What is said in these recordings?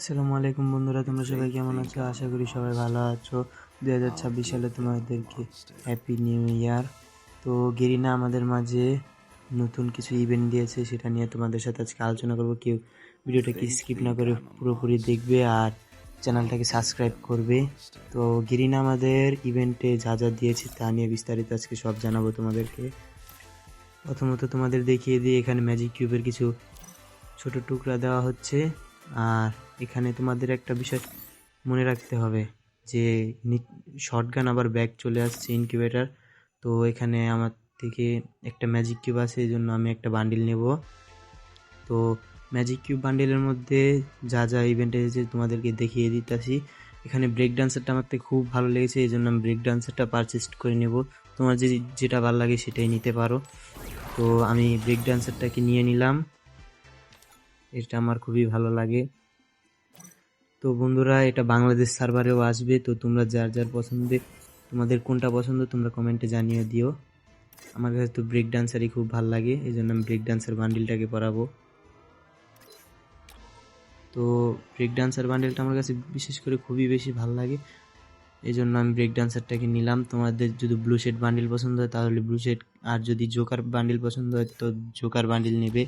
আসসালামু আলাইকুম বন্ধুরা তোমরা সবাই কেমন আছো? আশা করি সবাই ভালো আছো। দুই হাজার ছাব্বিশ সালে তোমাদেরকে হ্যাপি নিউ ইয়ার তো গেরিনা আমাদের মাঝে নতুন কিছু ইভেন্ট দিয়েছে সেটা নিয়ে তোমাদের সাথে আজকে আলোচনা করব। কেউ ভিডিওটাকে স্কিপ না করে পুরোপুরি দেখবে আর চ্যানেলটাকে সাবস্ক্রাইব করবে। তো গেরিনা আমাদের ইভেন্টে যা যা দিয়েছে তা নিয়ে বিস্তারিত আজকে সব জানাব তোমাদেরকে। প্রথমত তোমাদের দেখিয়ে দিই এখানে ম্যাজিক কিউবের কিছু ছোট টুকরা দেওয়া হচ্ছে। আর এখানে তোমাদের একটা বিষয় মনে রাখতে হবে যে শর্টগান আবার ব্যাগ চলে আসছে ইনকিউবেটার তো এখানে আমার থেকে একটা ম্যাজিক কিউব আছে, এই জন্য আমি একটা বান্ডিল নেব। তো ম্যাজিক কিউব বান্ডিলের মধ্যে যা যা ইভেন্ট এসেছে তোমাদেরকে দেখিয়ে দিতেছি। এখানে ব্রেক ডান্সারটা আমার থেকে খুব ভালো লেগেছে, এই জন্য আমি ব্রেক ডান্সারটা পারচেস করে নেব। তোমার যে যেটা ভালো লাগে সেটাই নিতে পারো। তো আমি ব্রেক ডান্সারটাকে নিয়ে নিলাম। এটা আমার খুবই ভালো লাগে। তো বন্ধুরা, এটা বাংলাদেশ সার্ভারেও আসবে, তো তোমরা যার যার পছন্দে, তোমাদের কোনটা পছন্দ তোমরা কমেন্টে জানিয়ে দিও। আমার কাছে তো ব্রেক ডান্সারই খুব ভালো লাগে এই জন্য আমি ব্রেক ডান্সার বান্ডিলটাকে পরাবো। তো ব্রেক ডান্সার বান্ডিলটা আমার কাছে বিশেষ করে খুবই বেশি ভালো লাগে এই জন্য আমি ব্রেক ডান্সারটাকে নিলাম। তোমাদের যদি ব্লু শেড বান্ডিল পছন্দ হয়, তাহলে ব্লু শেড আর যদি জোকার বান্ডিল পছন্দ হয়, তো জোকার বান্ডিল নেবে।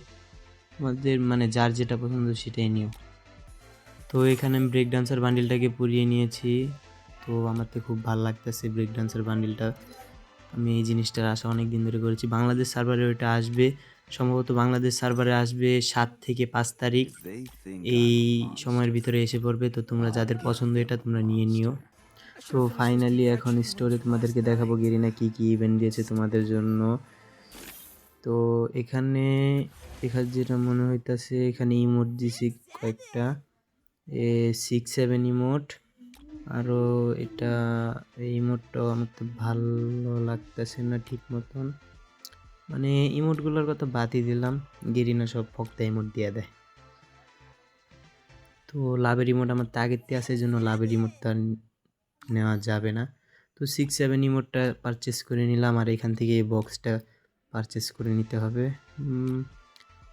তোমাদের মানে যার যেটা পছন্দ সেটাই নিও। তো এখানে আমি ব্রেক ডান্সার বান্ডিলটাকে পুড়িয়ে নিয়েছি। তো আমার তো খুব ভালো লাগতেছে ব্রেক ডান্সার বান্ডিলটা আমি এই জিনিসটার আশা অনেক দিন ধরে করেছি। বাংলাদেশ সার্ভারে ওইটা আসবে। সম্ভবত বাংলাদেশ সার্ভারে আসবে সাত থেকে পাঁচ তারিখ। এই সময়ের ভিতরে এসে পড়বে। তো তোমরা যাদের পছন্দ এটা তোমরা নিয়ে নিও। তো ফাইনালি এখন স্টোরে তোমাদেরকে দেখাবো গেরিনা কী কী ইভেন্ট দিয়েছে তোমাদের জন্য। তো এখানে এখানে যেটা মনে হইতাছে, এখানে ইমোট দিছি কয়েকটা। এ সিক্স সেভেন ইমোট আরও এটা এই ইমোটটাও আমার তো ভালো লাগতেছে না ঠিক মতন। মানে ইমোটগুলোর কথা বাদই দিলাম, গেরিনা সব ফক্তা ইমোট দিয়ে দেয়। তো লাভের ইমোট আমার তো আগের থেকে আছে জন্য লাভের ইমোটটা নেওয়া যাবে না। তো সিক্স সেভেন ইমোটটা পারচেস করে নিলাম, আর এখান থেকে এই বক্সটা পারচেস করে নিতে হবে।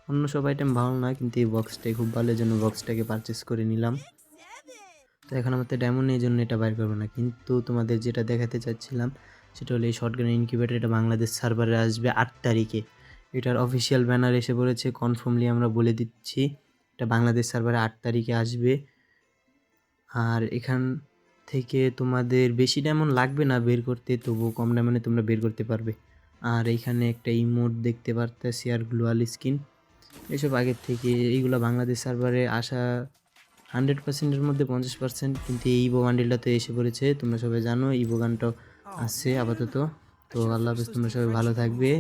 অন্য সব আইটেম ভালো না, কিন্তু এই বক্সটাই খুব ভালো জন্য বক্সটাকে পারচেস করে নিলাম। তো এখন আমাদের ডায়মন্ড এই জন্য এটা বাইর করব না, কিন্তু তোমাদের যেটা দেখাতে চাচ্ছিলাম, সেটা হলো এই শর্টগান ইনকিউবেটর এটা বাংলাদেশ সার্ভারে আসবে আট তারিখে। এটার অফিসিয়াল ব্যানার এসে পড়েছে কনফার্মলি আমরা বলে দিচ্ছি, এটা বাংলাদেশ সার্ভারে আট তারিখে আসবে। আর এখান থেকে তোমাদের বেশি ডায়মন্ড লাগবে না বের করতে, তবুও কম ডায়মন্ডে তোমরা বের করতে পারবে। আর এখানে একটা ইমোট দেখতে পারতেছি, আর গ্লোয়াল স্কিন এসব আগের থেকে এইগুলো বাংলাদেশ সার্ভারে আসা হান্ড্রেড পার্সেন্টের মধ্যে পঞ্চাশ পার্সেন্ট কিন্তু এই ইবো বান্ডিলটা তো এসে পড়েছে, তোমরা সবাই জানো ইবো গানটা আসছে আপাতত। তো আল্লাহ হাফেজ, তোমরা সবাই ভালো থাকবে।